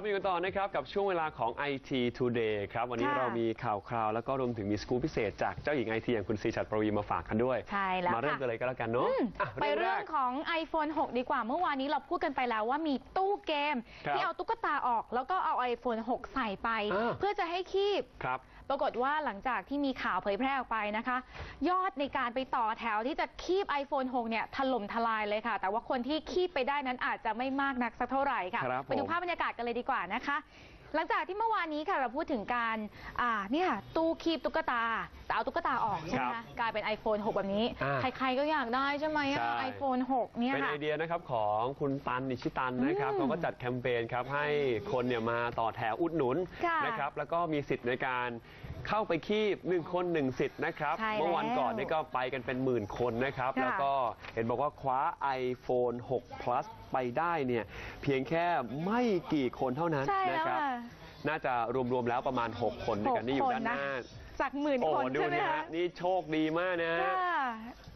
ครับอยู่กันต่อนะครับกับช่วงเวลาของ IT Today ครับ วันนี้ค่ะ เรามีข่าวคราว แล้วก็รวมถึงมีสกู๊ปพิเศษจากเจ้าหญิงไอทีอย่างคุณซีชัดประวีมาฝากกันด้วย ใช่แล้วมาเริ่มค่ะกันเลยก็แล้วกันเนาะอะไปแรเรื่องก ของ iPhone 6 ดีกว่า เมื่อวานนี้เราพูดกันไปแล้วว่ามีตู้เกม ครับที่เอาตุ๊กตาออก แล้วก็เอา iPhone 6 ใส่ไป อ่า เพื่อจะให้คีบ ครับ ปรากฏว่าหลังจากที่มีข่าวเผยแพร่ออกไปนะคะ ยอดในการไปต่อแถวที่จะคีบ iPhone 6 เนี่ยถล่มทลายเลยค่ะ แต่ว่าคนที่คีบไปได้นั้นอาจจะไม่มากนักสักเท่าไหร่ค่ะ ครับไปดูผมภาพบรรยากาศกันเลยดีกว่านะคะ หลังจากที่เมื่อวานนี้ค่ะเราพูดถึงการอ่าเนี่ยตู้คีบตุ๊กตาแต่เอาตุ๊กตาออกใช่ไหมครัคะบกลายเป็น iPhone 6 แบบนี้ อ่าใครๆก็อยากได้ใช่ไหมใช่ ไอโฟน6เนี่ยเป็นค่ะ ไอเดียนะครับของคุณตันนิชิตันนะครับอืมเขาก็จัดแคมเปญครับให้คนเนี่ยมาต่อแถวอุดหนุนค่ะนะครับแล้วก็มีสิทธิ์ในการ เข้าไปคีบหนึ่งคนหนึ่งสิทธิ์นะครับ ใช่เมื่อวันแล้วก่อนนี่ก็ไปกันเป็นหมื่นคนนะครับ ค่ะ แล้วก็เห็นบอกว่าคว้า iPhone 6 plus ไปได้เนี่ยเพียงแค่ไม่กี่คนเท่านั้นใช่นะแล้วครับ ค่ะน่าจะรวมๆแล้วประมาณ 6 คนด้วยกันนี่อยู่ด้านหน้า จากหมื่นโอ้คนดูใช่ไหมเนี่ยคะ ฮะนี่โชคดีมากนะฮะ ค่ะ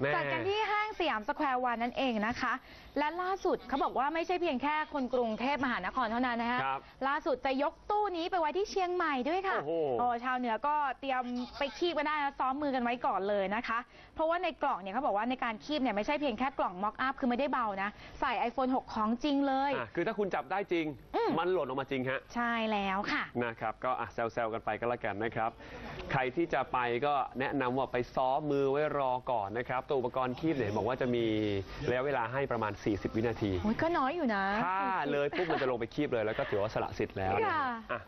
แม่จัดกันที่ห้างสยามสแควร์วันนั่นเองนะคะ และล่าสุดเขาบอกว่าไม่ใช่เพียงแค่คนกรุงเทพมหานครเท่านั้นนะคะครับล่าสุดจะยกตู้นี้ไปไว้ที่เชียงใหม่ด้วยค่ะโอ้โหโอ้ชาวเหนือก็เตรียมไปคีบกันได้นะซ้อมมือกันไว้ก่อนเลยนะคะ เพราะว่าในกล่องเนี่ยเขาบอกว่าในการคีบเนี่ยไม่ใช่เพียงแค่กล่องม็อกอัพคือไม่ได้เบานะใส่ iPhone 6 ของจริงเลย อะคือถ้าคุณจับได้จริง อืม มันหล่นออกมาจริงฮะ ใช่แล้วค่ะ นะครับก็อะแซวๆกันไปก็แล้วกันนะครับ ใครที่จะไปก็แนะนำว่าไปซ้อมมือไว้รอก่อนนะครับตัวอุปกรณ์คีบเนี่ยบอกว่าจะมีระยะเวลาให้ประมาณ 40 วินาที โอ้ยก็น้อยอยู่นะ ถ้าเลยปุ๊บมันจะลงไปคีบเลยแล้วก็ถือว่าสละสิทธิ์แล้วนะค่ะ อะ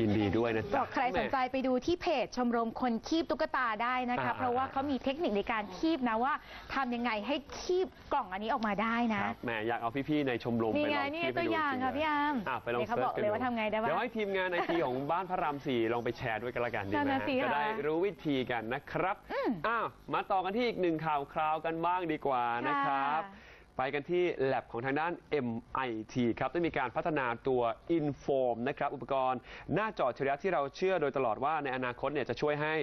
ยินดีด้วยนะบจ๊ะ อกใครสนใจไปดูที่เพจชมรมคนคีบตุ๊กตาได้นะคะ อ่าเพราะว่าเขามีเทคนิคในการคีบนะว่าทำยังไงให้คีบกล่องอันนี้ออกมาได้นะ ครับแหมอยากเอาพี่ๆในชมรมนี่ไปไงลองนี่คีบตัให้วดูอย่างจริค่ะๆพี่อาร์มอะไปลองนี่เขาเสิร์บชอกกันเลยดูว่าทำไงได้บ้างเดี๋ยวให้ทีมงานไอทีของบ้านพระรามสี่ลองไปแชร์ด้วยกันละกันดีนั่นไหมน่ะฮะสิจะได้ค่ะรู้วิธีกันนะครับอืมอ้าวมาต่อกันที่อีกหนึ่งข่าวคราวกันบ้างดีกว่านะครับ ค่ะ ไปกันที่แลบของทางด้าน MIT ครับได้มีการพัฒนาตัว Inform นะครับ อุปกรณ์หน้าจออัจฉริยะที่เราเชื่อโดยตลอดว่าในอนาคตเนี่ยจะช่วยให้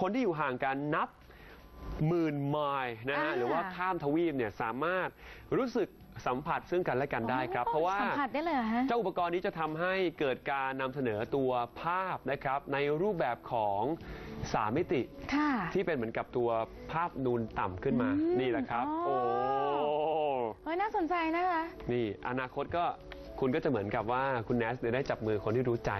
คนที่อยู่ห่างกันนับหมื่นไมล์นะฮะอ่า หรือว่าข้ามทวีปเนี่ยสามารถรู้สึกสัมผัสซึ่งกันและกันได้ครับ เพราะว่า สัมผัสได้เลยเหรอฮะ เจ้าอุปกรณ์นี้จะทำให้เกิดการนำเสนอตัวภาพนะครับ ในรูปแบบของสามมิติ ค่ะ ที่เป็นเหมือนกับตัวภาพนูนต่ำขึ้นมา อืมนี่แหละครับ อ๋อ โอ้ เฮ้ยน่าสนใจนะคะ นี่อนาคตก็คุณก็จะเหมือนกับว่าคุณแนสเนี่ยได้จับมือคนที่รู้ใจ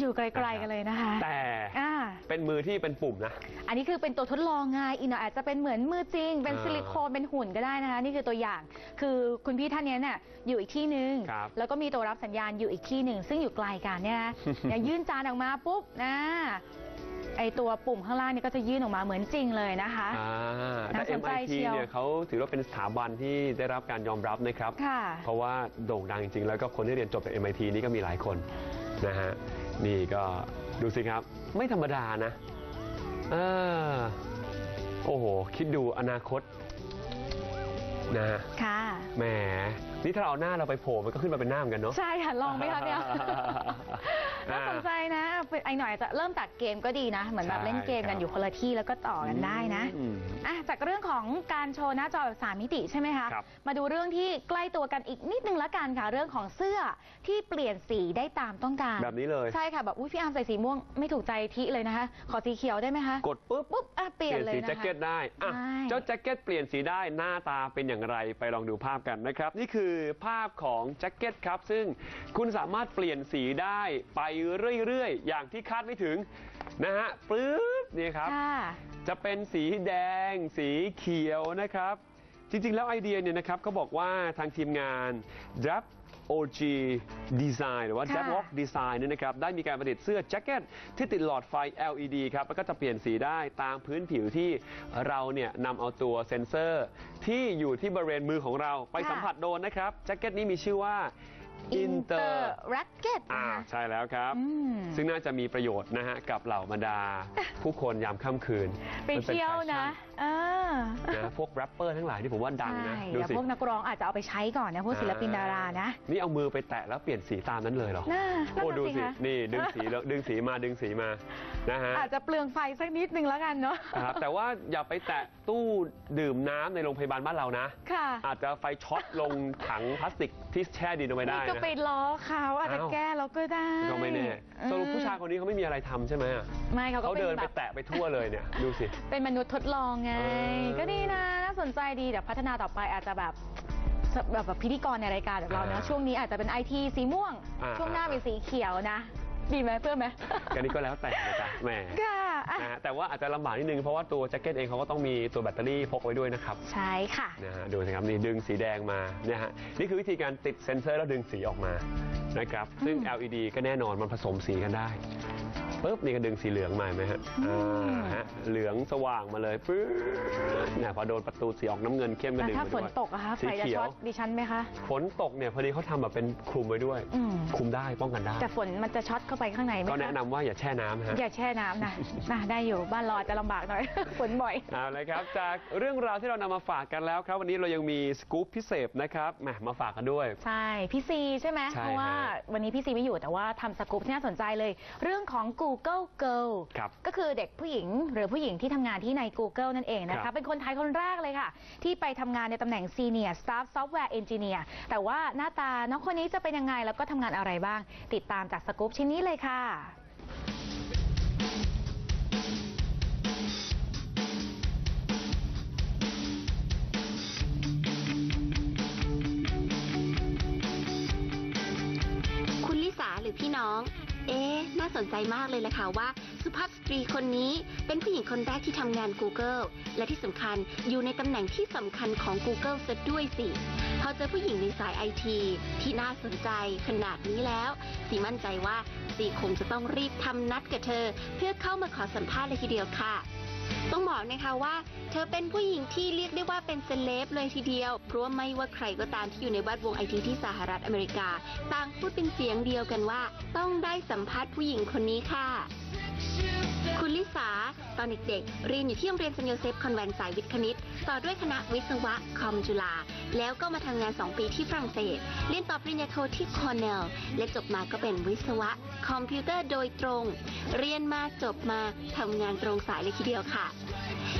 อยู่ไกลๆกันเลยนะคะ แต่อ่า เป็นมือที่เป็นปุ่มนะ อันนี้คือเป็นตัวทดลองไงอีกหน่อยอาจจะเป็นเหมือนมือจริง เป็นอ่าซิลิโคนเป็นหุ่นก็ได้นะคะ นี่คือตัวอย่างคือคุณพี่ท่านเนี้ยเนี่ยอยู่อีกที่หนึ่งครับแล้วก็มีตัวรับสัญญาณอยู่อีกที่หนึ่งซึ่งอยู่ไกลกันเนี่ยนะอย่างยื่นจานออกมาปุ๊บนะ ไอตัวปุ่มข้างล่างนี่ก็จะยื่นออกมาเหมือนจริงเลยนะคะ อ่าแต่ น่าสนใจ MIT เชียวเนี่ยเขาถือว่าเป็นสถาบันที่ได้รับการยอมรับนะครับ ค่ะ เพราะว่าโด่งดังจริงๆ แล้วก็คนที่เรียนจบจาก MIT นี่ก็มีหลายคนนะฮะ นี่ก็ดูสิครับ ไม่ธรรมดานะเออโอ้โห คิดดูอนาคตนะฮะค่ะ แหม นี่ถ้าเราเอาหน้าเราไปโผล่มันก็ขึ้นมาเป็นหน้าเหมือนกันเนาะ ใช่ค่ะลองไหมคะเนี่ยอ่าน่าสนใจนะไอหน่อยจะเริ่มจากเกมก็ดีนะ เหมือนแบบใช่เล่นเกมคนรับกัอยู่คนละที่แล้วก็ต่อกันได้นะอืมอะจากเรื่องของการโชว์หน้าจอแบบสามมิติใช่ไหมคะครับมาดูเรื่องที่ใกล้ตัวกันอีกนิดนึงละกันค่ะ เรื่องของเสื้อที่เปลี่ยนสีได้ตามต้องการ แบบนี้เลย ใช่ค่ะ แบบอุ้ยพี่อาร์มใส่สีม่วงไม่ถูกใจทิเลยนะคะ ขอสีเขียวได้ไหมคะ กดปุ๊บปุ๊บอะเปลี่ยนเลยสีนะคะแจ็คเก็ตได้อะใช่เจ้าแจ็คเก็ตเปลี่ยนสีได้หน้าตาเป็นอย่างไรไปลองดูภาพกันนะครับ นี่คือภาพของแจ็คเก็ตครับ ซึ่งคุณสามารถเปลี่ยนสีได้ไปเรื่อยๆ อย่างที่คาดไม่ถึงนะฮะปื๊บนี่ครับ ค่ะจะเป็นสีแดง สีเขียวนะครับ จริงๆ แล้วไอเดียเนี่ยนะครับเขาบอกว่าทางทีมงาน Drap OG Design หรือว่าค่ะ Drap Walk Design เนี่ยนะครับได้มีการประดิษฐ์เสื้อแจ็คเก็ตที่ติดหลอดไฟ LED ครับ แล้วก็จะเปลี่ยนสีได้ตามพื้นผิวที่เราเนี่ยนำเอาตัวเซ็นเซอร์ ที่อยู่ที่บริเวณมือของเราไปค่ะ สัมผัสโดนนะครับแจ็คเก็ตนี้มีชื่อว่า Inter Racket อ่านะคะใช่แล้วครับอืมซึ่งน่าจะมีประโยชน์นะฮะกับเหล่าบรรดาผู้คนยามค่ำคืน ไปเที่ยวนะมัเออนะพวกแรปเปอร์ทั้งหลายที่ผมว่าดังนะ ใช่ดูเดี๋ยวสิ พวกนักร้องอาจจะเอาไปใช้ก่อนนะพวกศิลปินดารานะ นี่เอามือไปแตะแล้วเปลี่ยนสีตามนั้นเลยเหรอ น่าโอ้นั่นดูน่ะสิคะ นี่ดึงสีแล้วดึงสีมาดึงสีมานะฮะอาจจะเปลืองไฟสักนิดนึงแล้วกันเนาะครับแต่ว่าอย่าไปแตะตู้ดื่มน้ำในโรงพยาบาลบ้านเรานะ ค่ะอาจจะไฟช็อตลงถังพลาสติกที่แช่ดินเอาไว้ได้นี่ก็นะ ไปล้อเขาอาจจะอ้าว แก้เราก็ได้ก็ไม่แน่สรุปผู้ชายอืคนนี้เขาไม่มีอะไรทำใช่ไหมอะมไม่เขาก็เขาเป็นเดินแบไปบแตะไปทั่วเลยเนี่ยดูสิ เป็นมนุษย์ทดลองไงเออก็ดีนะน่าสนใจดีเดี๋ยวพัฒนาต่อไปอาจจะแบบแบบแบบพิธีกรในรายการแบบเราเนาะอ่าช่วงนี้อาจจะเป็นไอทีสีม่วง อ่า ช่วงหน้าอ่าเป็นสีเขียวนะ ดีไหมเพื่อนไหมกันนี้ก็แล้วแต่นะจ๊ะแหมค่ะอะนะฮะแต่ว่าอาจจะลำบากนิดนึงเพราะว่าตัวแจ็คเก็ตเองเขาก็ต้องมีตัวแบตเตอรี่พกไว้ด้วยนะครับใช่ค่ะ นะฮะดูสิครับนี่ดึงสีแดงมาเนี่ยฮะนี่คือวิธีการติดเซ็นเซอร์แล้วดึงสีออกมานะครับซึ่ง อืม LED ก็แน่นอนมันผสมสีกันได้ ปุ๊บนี่ก็ดึงสีเหลืองมาเห็นไหมฮะอืมอ่าฮะเหลืองสว่างมาเลยปึ๊บเนี่ยพอโดนประตูสีออกน้ำเงินเข้มก็แล้วดึงถ้าไปฝด้นวยตกอะคะสีไฟจะเขียวช็อตดิฉันไหมคะ ฝนตกเนี่ยพอดีเขาทำแบบเป็นคลุมไว้ด้วย อืมคลุมได้ป้องกันได้ แต่ฝนมันจะช็อตเข้าไปข้างในไหมก็คะแนะนำว่าอย่าแช่น้ำฮะ อย่าแช่น้ำนะ นะได้อยู่บ้านเราอาจจะลำบากหน่อย ฝนบ่อย เอาละครับ จากเรื่องราวที่เรานำมาฝากกันแล้วครับ วันนี้เรายังมีสกู๊ปพิเศษนะครับแหมมาฝากกันด้วย ใช่ พี่ซีใช่ไหมใช่เพราะว่าฮะวันนี้พี่ซีไม่อยู่แต่ว่าทำสกู๊ปที่น่าสนใจเลย เรื่องของ Google Girl ครับก็คือเด็กผู้หญิงหรือผู้หญิงที่ทำงานที่ใน Google นั่นเองนะครัคะ บ เป็นคนไทยคนแรกเลยค่ะ ที่ไปทำงานในตำแหน่ง Senior Staff Software Engineer แต่ว่าหน้าตาน้องคนนี้จะเป็นยังไงแล้วก็ทำงานอะไรบ้าง ติดตามจากสกู๊ปชิ้นนี้เลยค่ะ สนใจมากเลยละค่ะว่า สุภาพสตรีคนนี้เป็นผู้หญิงคนแรกที่ทำงาน Google และที่สำคัญอยู่ในตำแหน่งที่สำคัญของ Google ซะด้วยสิ พอเจอผู้หญิงในสายไอทีที่น่าสนใจขนาดนี้แล้ว สีมั่นใจว่าสีคงจะต้องรีบทำนัดกับเธอ เพื่อเข้ามาขอสัมภาษณ์เลยทีเดียวค่ะ ต้องบอกนะคะว่า เธอเป็นผู้หญิงที่เรียกได้ว่าเป็นเซเลบเลยทีเดียว เพราะว่าไม่ว่าใครก็ตามที่อยู่ในแวดวงไอทีที่สหรัฐอเมริกา ต่างพูดเป็นเสียงเดียวกันว่า ต้องได้สัมภาษณ์ผู้หญิงคนนี้ค่ะ คุณลิสา ตอนเด็กๆ เรียนอยู่ที่โรงเรียนเซนต์โยเซฟคอนแวนต์สายวิทย์คณิต ต่อด้วยคณะวิศวะคอมจุฬา แล้วก็มาทำงาน 2 ปีที่ฝรั่งเศส เรียนต่อปริญญาโทที่คอร์เนล และจบมาก็เป็นวิศวะ คอมพิวเตอร์โดยตรง เรียนมาจบมาทำงานตรงสายเลยทีเดียวค่ะ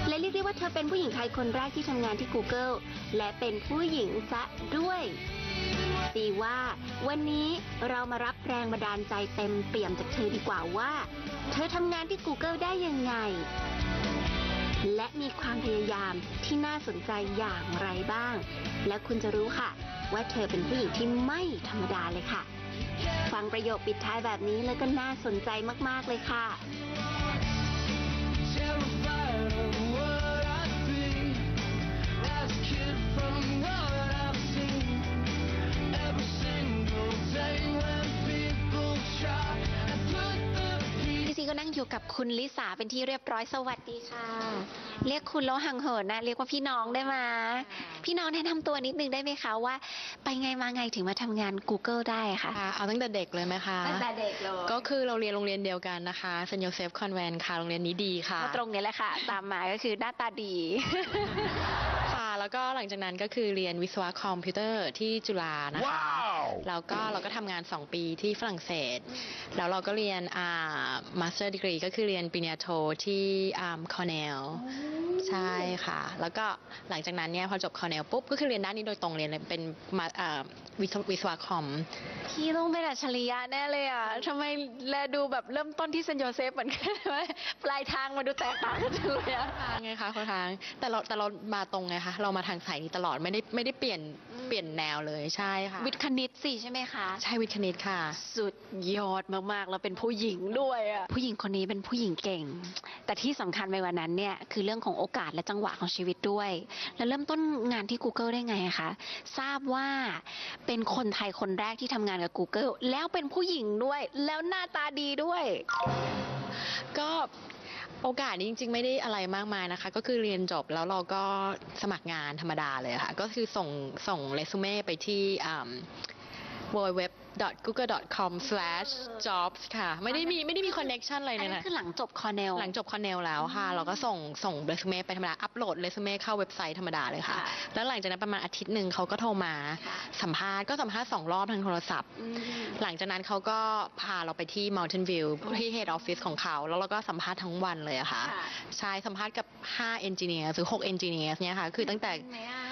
และเรียกได้ว่าเธอเป็นผู้หญิงไทยคนแรกที่ทำงานที่ Google และเป็นผู้หญิงซะด้วย ดีว่า วันนี้เรามารับแรงบันดาลใจเต็มเปี่ยมจากเธอดีกว่าว่า เธอทำงานที่ Google ได้ยังไง และมีความพยายามที่น่าสนใจอย่างไรบ้าง และคุณจะรู้ค่ะ ว่าเธอเป็นผู้หญิงที่ไม่ธรรมดาเลยค่ะ ฟังประโยคปิดท้ายแบบนี้แล้วก็น่าสนใจมาก ๆ เลยค่ะ ซีก็นั่งอยู่กับคุณลิสาเป็นที่เรียบร้อยสวัสดีค่ะ เรียกคุณแล้วห่างเหินนะ เรียกว่าพี่น้องได้ไหมพี่น้องแนะนำตัวนิดนึงได้ไหมคะว่า ไปไงมาไงถึงมาทำงาน Google ได้ค่ะค่ะเอาตั้งแต่เด็กเลยไหมคะตั้งแต่เด็กเลยก็คือเราเรียนโรงเรียนเดียวกันนะคะเซนโยเซฟคอนแวนค่ะโรงเรียนนี้ดีค่ะก็ตรงนี้แหละค่ะ ตามมาก็คือหน้าตาดีค่ะ แล้วก็หลังจากนั้นก็คือเรียนวิศวะคอมพิวเตอร์ที่จุฬานะคะแล้วก็เราก็ทำงาน 2 ปีที่ฝรั่งเศส แล้วเราก็เรียนอ่ามาสเตอร์ดีกรีก็คือเรียนปริญญาโทที่อ่าคอเนล ใช่ค่ะ แล้วก็หลังจากนั้นเนี่ยพอจบคอเนลปุ๊บก็คือเรียนด้านนี้โดยตรงเรียนเป็นมาอ่าวิศววิศวะคอมพี่ต้องเป็นอัจฉริยะแน่เลยอะทำไมแลดูแบบเริ่มต้นที่เซนต์โยเซฟเหมือนกันไหมปลายทางมาดูแตกต่างกันจังเลยอะทางไงคะคนทาง แต่เราแต่เรามาตรงไงคะเรามาทางสายนี้ตลอดไม่ได้ไม่ได้เปลี่ยนเปลี่ยนแนวเลยใช่ค่ะ วิทย์คณิตสิใช่ไหมคะ ใช่วิทย์คณิตค่ะ สุดยอดมากๆแล้วเป็นผู้หญิงด้วยอะผู้หญิงคนนี้เป็นผู้หญิงเก่ง แต่ที่สำคัญไปกว่านั้นเนี่ยคือเรื่องของโอกอกาสและจังหวะของชีวิตด้วย แล้วเริ่มต้นงานที่ Google ได้ไงคะ ทราบว่าเป็นคนไทยคนแรกที่ทำงานกับ Google แล้วเป็นผู้หญิงด้วย แล้วหน้าตาดีด้วย ก็โอกาสนี้จริงๆ ไม่ได้อะไรมากมายนะคะ ก็คือเรียนจบแล้วเราก็สมัครงานธรรมดาเลยค่ะ ก็คือส่งส่งเรซูเม่ไปที่ w w w www.google.com/jobs ค่ะ ไม่ได้มีไม่ได้มี connection อะไรอันเลยนี้นะ คือหลังจบคอเนล หลังจบคอนเนลแล้วค่ะ เราก็ส่งส่งเรซูเม่ไปธรรมดา อัปโหลดเรซูเม่เข้าเว็บไซต์ธรรมดาเลยค่ะ ค่ะแล้วหลังจากนั้นประมาณอาทิตย์หนึ่งเขาก็โทรมาค่ะ สัมภาษณ์ก็สัมภาษณ์สองรอบทางโทรศัพท์ อืม หลังจากนั้นเขาก็พาเราไปที่ Mountain View ที่ Head Office ของเขา แล้วเราก็สัมภาษณ์ทั้งวันเลยอะค่ะ ค่ะ ใช่สัมภาษณ์กับ 5 Engineer หรือ 6 Engineer เนี่ยค่ะ คือตั้งแต่ ไหมอะ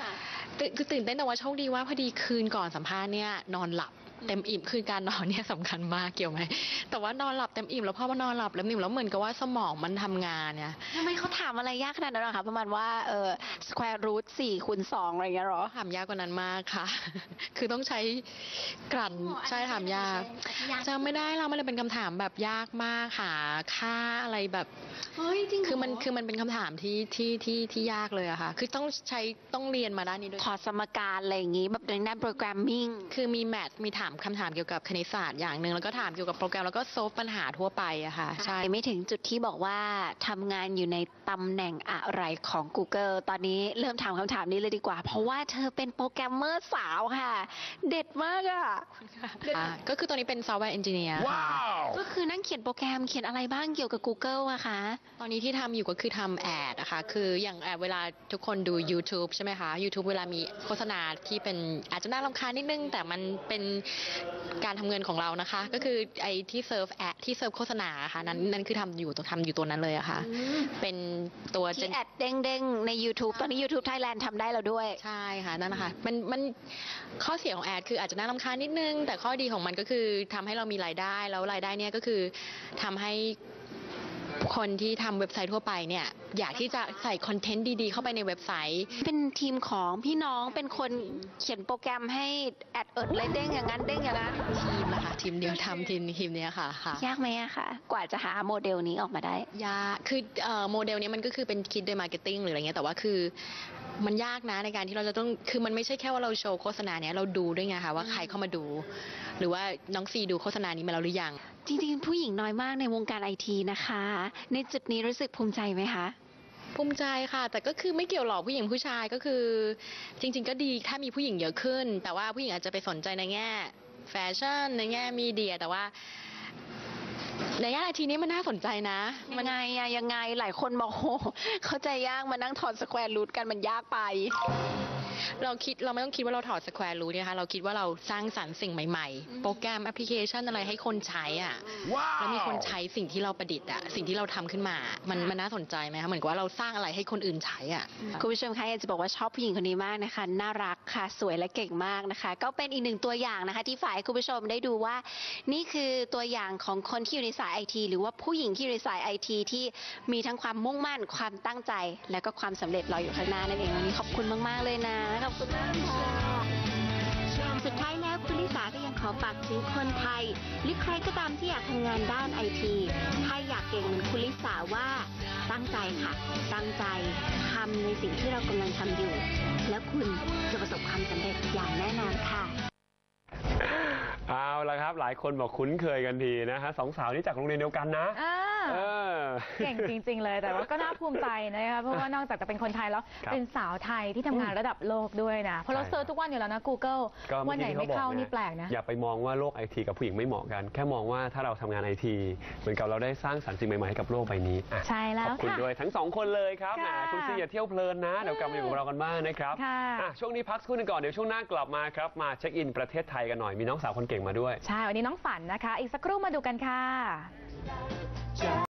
ตื่นคือตื่นเต้นแต่ว่าโชคดีว่าพอดีคืนก่อนสัมภาษณ์เนี่ยนอนหลับ เต็มอิ่มคือการนอนเนี่ยสำคัญมากเกี่ยวไหมแต่ว่านอนหลับเต็มอิ่มแล้วพอมานอนหลับเต็มอิ่มแล้วเหมือนกับว่าสมองมันทำงานเนี่ยทำไมเขาถามอะไรยากขนาดนั้นเหรอคะประมาณว่าเออ square root สี่คูณสองอะไรอย่างเงี้ยเหรอถามยากกว่านั้นมากค่ะ คือต้องใช้กลั่นอ๋ออันนี้ใช่ถามยากยากจำไม่ได้แล้วมันเลยเป็นคำถามแบบยากมากหาค่าอะไรแบบเฮ้ยจริงเหรคือมันคือมันเป็นคำถามที่ที่ที่ที่ยากเลยอะค่ะ คือต้องใช้ต้องเรียนมาด้านนี้ด้วยถอดสมการอะไรอย่างงี้แบบในด้านโปรแกรมมิ่งคือมีแมทมีถามคำถามเกี่ยวกับคณิตศาสตร์อย่างหนึ่งแล้วก็ถามเกี่ยวกับโปรแกรมแล้วก็โซฟปัญหาทั่วไปอะค่ะใช่ ไม่ถึงจุดที่บอกว่าทำงานอยู่ในตำแหน่งอะไรของ Google ตอนนี้เริ่มถามคำถามนี้เลยดีกว่า เพราะว่าเธอเป็นโปรแกรมเมอร์สาวค่ะ เด็ดมากอะอ่าก็คือตอนนี้เป็นซอฟต์แวร์เอนจิเนียร์ก็คือนั่งเขียนโปรแกรมเขียนอะไรบ้างเกี่ยวกับ Google อะคะ ตอนนี้ที่ทำอยู่ก็คือทำแอดนะคะคืออย่างแอดเวลาทุกคนดู YouTube ใช่ไหมคะ YouTube เวลามีโฆษณาที่เป็นอาจจะน่ารำคาญนิดนึง แต่มันเป็นการทำเงินของเรานะคะ ก็คือไอ้ที่เซิร์ฟแอดที่เซิร์ฟโฆษณาค่ะนั้นนั่นคือทำอยู่ทำอยู่ตัวนั้นเลยอะค่ะ เป็นตัว ที่แอดเด้งๆ ใน YouTube ตอนนี้ YouTube Thailand ทำได้แล้วด้วย ใช่ค่ะนั่นนะคะมันมันข้อเสียของแอดคืออาจจะน่ารำคาญนิดนึง แต่ข้อดีของมันก็คือทำให้เรามีรายได้ แล้วรายได้เนี่ยก็คือทำให้ คนที่ทำเว็บไซต์ทั่วไปเนี่ยอยากที่จะใส่คอนเทนต์ดีๆ เข้าไปในเว็บไซต์ เป็นทีมของพี่น้องเป็นคนเขียนโปรแกรมให้แอดเอิดเลยเด้งอย่างนั้นเด้งอย่างนั้นทีมนะคะทีมเดียวทำทีมทีมเนี้ยค่ะค่ะ ยากไหมอะคะกว่าจะหาโมเดลนี้ออกมาได้ ยากคือเอ่อโมเดลเนี้ยมันก็คือเป็นคิดโดยมาร์เก็ตติ้งหรืออะไรเงี้ยแต่ว่าคือมันยากนะในการที่เราจะต้อง คือมันไม่ใช่แค่ว่าเราโชว์โฆษณาเนี้ยเราดูด้วยไงคะว่าใครเข้ามาดู หรือว่าน้องซีดูโฆษณานี้มาแล้วหรือยัง จริงๆ ผู้หญิงน้อยมากในวงการไอทีนะคะ ในจุดนี้รู้สึกภูมิใจไหมคะ ภูมิใจค่ะ แต่ก็คือไม่เกี่ยวหรอกผู้หญิงผู้ชายก็คือ จริง ๆ ก็ดีถ้ามีผู้หญิงเยอะขึ้น แต่ว่าผู้หญิงอาจจะไปสนใจในแง่ แฟชั่นในแง่มีเดีย แต่ว่า ในแง่ไอทีนี้มันน่าสนใจนะ มันไงอะยังไงหลายคนบอกโอ้โหเข้าใจยากมานั่งถอดสแควร์รูทกันมันยากไป เราคิดเราไม่ต้องคิดว่าเราถอดสแควร์รูทนะคะเราคิดว่าเราสร้างสรรค์สิ่งใหม่ๆ โปรแกรมแอปพลิเคชันอะไรให้คนใช้อะแล้วมีคนใช้สิ่งที่เราประดิษฐ์อะสิ่งที่เราทำขึ้นมา มันมันน่าสนใจไหมคะเหมือนกับว่าเราสร้างอะไรให้คนอื่นใช้อะคุณผู้ชมคะอยากจะบอกว่าชอบผู้หญิงคนนี้มากนะคะน่ารักค่ะสวยและเก่งมากนะคะ ก็เป็นอีกหนึ่งตัวอย่างนะคะ ที่ฝ่ายให้คุณผู้ชมได้ดูว่า นี่คือตัวอย่างของคนที่อยู่ในสายไอทีหรือว่าผู้หญิงที่อยู่ในสายไอทีที่มีทั้งความมุ่งมั่น ความตั้งใจ และก็ความสำเร็จรออยู่ข้างหน้านั่นเองวันนี้ขอบคุณมาก ๆ เลยนะขอบคุณมากค่ะสุดท้ายแล้วคุณลิสาก็ยังขอฝากถึงคนไทย หรือใครก็ตามที่อยากทำงานด้านไอทีถ้าอยากเก่งเหมือนคุณลิสาว่าตั้งใจค่ะ ตั้งใจทำในสิ่งที่เรากำลังทำอยู่ แล้วคุณจะประสบความสำเร็จอย่างแน่นอนค่ะเอาละครับ หลายคนบอกคุ้นเคยกันดีนะฮะสองสาวนี้จากโรงเรียนเดียวกันนะอ่าเออ เก่งจริง ๆ เลยแต่ว่าก็น่าภูมิใจนะคะเพราะว่านอกจากจะเป็นคนไทยแล้วครับเป็นสาวไทยที่ทำงานระดับโลกด้วยนะเพราะเราใช่เซิร์ชทุกวันอยู่แล้วนะ Google ก็วันไหนที่ไม่เข้าขบอกนี่แปลกนะ อย่าไปมองว่าโลกไอทีกับผู้หญิงไม่เหมาะกัน แค่มองว่าถ้าเราทำงานไอทีเหมือนกับเราได้สร้างสรรค์สิ่งใหม่ๆให้กับโลกใบนี้อะใช่แล้วขอบคุณค่ะด้วยทั้งสองคนเลยครับแหมค่ะคุณซีอย่าเที่ยวเพลินนะ เดี๋ยวกลับมาอยู่กับเรากันบ้างนะครับค่ะ อะช่วงนี้พักสักครู่หนึงก่อนเดี๋ยวช่วงหน้ากลับมาครับมาเช็คอินประเทศไทยกันหน่อยมีน้องสาวคนเก่งมาด้วย ใช่วันนี้น้องฝันนะคะ อีกสักครู่มาดูกันค่ะ